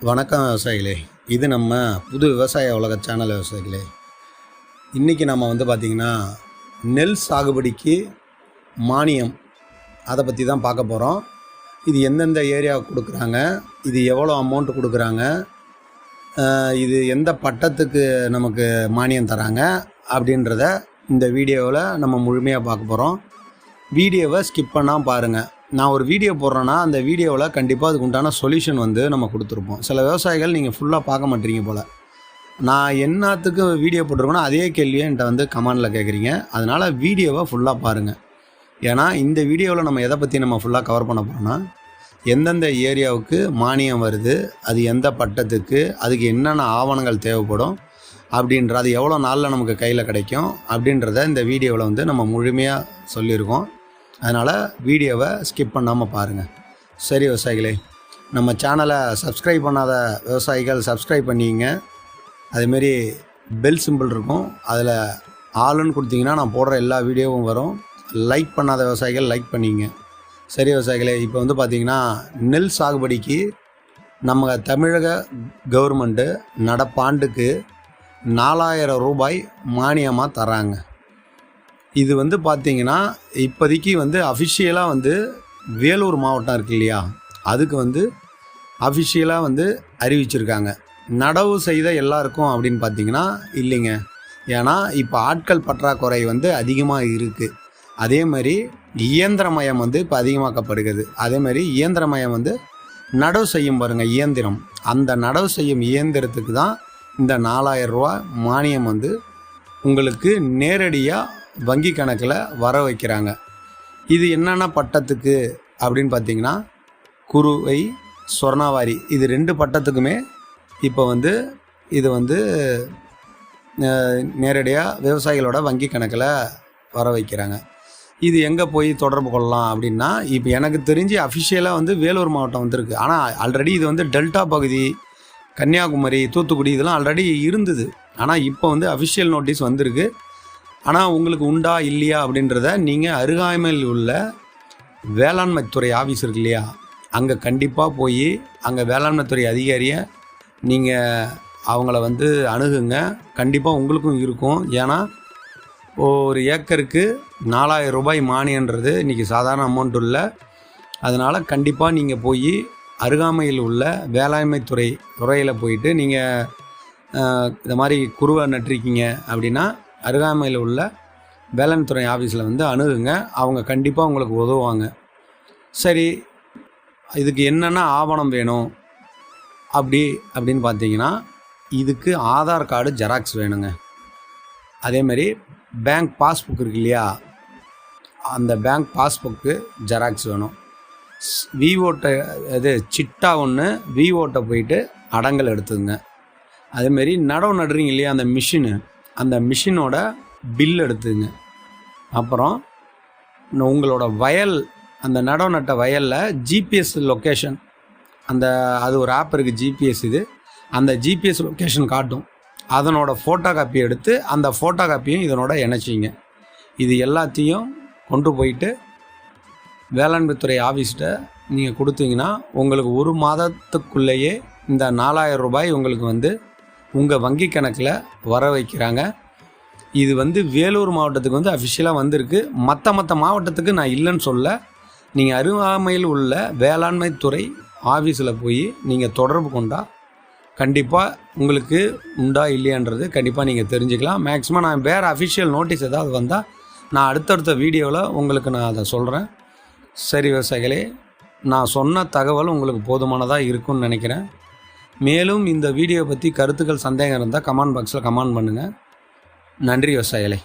வணக்கம் விவசாயிகளே. இது நம்ம புது விவசாய உலக சேனல் விவசாயிகளே. இன்றைக்கி நம்ம வந்து பார்த்திங்கன்னா நெல் சாகுபடிக்கு மானியம் அதை பற்றி தான் பார்க்க போகிறோம் இது எந்தெந்த ஏரியாவுக்கு கொடுக்குறாங்க இது எவ்வளோ அமௌண்ட் கொடுக்குறாங்க இது எந்த பட்டத்துக்கு நமக்கு மானியம் தராங்க அப்படின்றத இந்த வீடியோவில் நம்ம முழுமையாக பார்க்க போகிறோம் வீடியோவை ஸ்கிப் பண்ணால் பாருங்கள் நான் ஒரு வீடியோ போடுறேன்னா அந்த வீடியோவில் கண்டிப்பாக அதுக்கு உண்டான சொல்யூஷன் வந்து நம்ம கொடுத்துருப்போம். சில விவசாயிகள் நீங்கள் ஃபுல்லாக பார்க்க மாட்டீங்க போல். நான் என்னத்துக்கு வீடியோ போட்டிருக்கேனோ அதே கேள்வியை என்கிட்ட வந்து கமெண்டில் கேட்குறீங்க அதனால் வீடியோவை ஃபுல்லாக பாருங்கள் ஏன்னா இந்த வீடியோவில் நம்ம எதை பற்றி நம்ம ஃபுல்லாக கவர் பண்ண போகிறோம்னா எந்தெந்த ஏரியாவுக்கு மானியம் வருது அது எந்த பட்டத்துக்கு அதுக்கு என்னென்ன ஆவணங்கள் தேவைப்படும் அப்படின்ற அது எவ்வளோ நாளில் நமக்கு கையில் கிடைக்கும் அப்படின்றத இந்த வீடியோவில் வந்து நம்ம முழுமையாக சொல்லியிருக்கோம். அதனால் வீடியோவை ஸ்கிப் பண்ணாமல் பாருங்கள் சரி விவசாயிகளே நம்ம சேனலை சப்ஸ்கிரைப் பண்ணாத விவசாயிகள் சப்ஸ்கிரைப் பண்ணிங்க. அதேமாரி பெல் சிம்பிள் இருக்கும். அதில் ஆளுன்னு கொடுத்தீங்கன்னா நான் போடுற எல்லா வீடியோவும் வரும். லைக் பண்ணாத விவசாயிகள் லைக் பண்ணிங்க. சரி விவசாயிகளே இப்போ வந்து பார்த்திங்கன்னா நெல் சாகுபடிக்கு நம்ம தமிழக கவர்மெண்ட்டு நடப்பாண்டுக்கு நாலாயிரம் ரூபாய் மானியமாக தராங்க. இது வந்து பார்த்தீங்கன்னா இப்போதைக்கு வந்து அஃபிஷியலாக வந்து வேலூர் மாவட்டம் இருக்கு இல்லையா? அதுக்கு வந்து அஃபிஷியலாக வந்து அறிவிச்சிருக்காங்க. நடவு செய்த எல்லாருக்கும் அப்படின்னு பார்த்தீங்கன்னா இல்லைங்க. ஏன்னா இப்போ ஆட்கள் பற்றாக்குறை வந்து அதிகமாக இருக்குது அதே மாதிரி இயந்திரமயம் வந்து இப்போ அதிகமாக்கப்படுகிறது. அதே மாதிரி இயந்திரமயம் வந்து நடவு செய்யும் பாருங்கள் இயந்திரம். அந்த நடவு செய்யும் இயந்திரத்துக்கு தான் இந்த நாலாயிரம் ரூபா மானியம் வந்து உங்களுக்கு நேரடியாக வங்கி கணக்கில் வர வைக்கிறாங்க. இது என்னென்ன பட்டத்துக்கு அப்படின்னு பார்த்தீங்கன்னா குருவை சொர்ணாவாரி. இது ரெண்டு பட்டத்துக்குமே இப்போ வந்து இது வந்து நேரடியாக விவசாயிகளோட வங்கி கணக்கில் வர வைக்கிறாங்க. இது எங்கே போய் தொடர்பு கொள்ளலாம் அப்படின்னா இப்போ எனக்கு தெரிஞ்சு அஃபிஷியலாக வந்து வேலூர் மாவட்டம் வந்திருக்கு. ஆனால் ஆல்ரெடி இது வந்து டெல்டா பகுதி கன்னியாகுமரி தூத்துக்குடி இதெல்லாம் ஆல்ரெடி இருந்தது. ஆனால் இப்போ வந்து அஃபிஷியல் நோட்டீஸ் வந்திருக்கு. ஆனால் உங்களுக்கு உண்டா இல்லையா அப்படின்றத நீங்கள் அருகாமையில் உள்ள வேளாண்மைத்துறை ஆஃபீஸ் இருக்கு இல்லையா? அங்கே கண்டிப்பாக போய் அங்கே வேளாண்மைத்துறை அதிகாரியை நீங்கள் அவங்கள வந்து அணுகுங்க. கண்டிப்பாக உங்களுக்கும் இருக்கும். ஏன்னா ஒரு ஏக்கருக்கு நாலாயிரம் ரூபாய் மானியன்றது இன்றைக்கி சாதாரண அமௌண்ட் இல்லை அதனால் கண்டிப்பாக நீங்கள் போய் அருகாமையில் உள்ள வேளாண்மைத்துறை துறையில் போயிட்டு நீங்கள் இந்த மாதிரி குருவை நட்டிருக்கீங்க அப்படின்னா அருகாமையில் உள்ள வேளாண்துறை ஆஃபீஸில் வந்து அணுகுங்க. அவங்க கண்டிப்பாக உங்களுக்கு உதவுவாங்க. சரி இதுக்கு என்னென்ன ஆவணம் வேணும்? அப்படி அப்படின்னு பார்த்தீங்கன்னா இதுக்கு ஆதார் கார்டு ஜெராக்ஸ் வேணுங்க. அதேமாரி பேங்க் பாஸ்புக் இருக்கு இல்லையா? அந்த பேங்க் பாஸ்புக்கு ஜெராக்ஸ் வேணும். விவோட்ட இது சிட்டா ஒன்று விவோட்ட போயிட்டு அடங்கல் எடுத்துங்க அதேமாரி நடவு நடுறீங்க இல்லையா அந்த மிஷினு. அந்த மிஷினோட பில் எடுத்துங்க. அப்புறம் உங்களோட வயல் அந்த நடவு நட்ட வயலில் ஜிபிஎஸ் லொக்கேஷன் அந்த அது ஒரு ஆப் இருக்குது ஜிபிஎஸ் இது. அந்த ஜிபிஎஸ் லொக்கேஷன் காட்டும். அதனோட ஃபோட்டோ காப்பி எடுத்து அந்த ஃபோட்டோ காப்பியும் இதனோட இணைச்சிங்க. இது எல்லாத்தையும் கொண்டு போயிட்டு வேளாண்மைத்துறை ஆஃபீஸ்கிட்ட நீங்கள் கொடுத்தீங்கன்னா உங்களுக்கு ஒரு மாதத்துக்குள்ளேயே இந்த நாலாயிரம் ரூபாய் உங்களுக்கு வந்து உங்கள் வங்கி கணக்கில் வர வைக்கிறாங்க. இது வந்து வேலூர் மாவட்டத்துக்கு வந்து அஃபிஷியலாக வந்திருக்கு. மற்ற மற்ற மாவட்டத்துக்கு நான் இல்லைன்னு சொல்ல நீங்கள் அருகாமையில் உள்ள வேளாண்மைத்துறை ஆஃபீஸில் போய் நீங்கள் தொடர்பு கொண்டா கண்டிப்பாக உங்களுக்கு உண்டா இல்லையான்றது கண்டிப்பாக நீங்கள் தெரிஞ்சுக்கலாம். மேக்ஸிமம் நான் வேறு அஃபிஷியல் நோட்டீஸ் ஏதாவது வந்தால் நான் அடுத்தடுத்த வீடியோவில் உங்களுக்கு நான் அதை சொல்கிறேன் சரி விவசாயிகளே நான் சொன்ன தகவல் உங்களுக்கு போதுமானதாக இருக்கும்னு நினைக்கிறேன். மேலும் இந்த வீடியோ பற்றி கருத்துக்கள் சந்தேகம் இருந்தால் கமெண்ட் பாக்ஸில் கமெண்ட் பண்ணுங்கள் நன்றி விவசாயிகளே.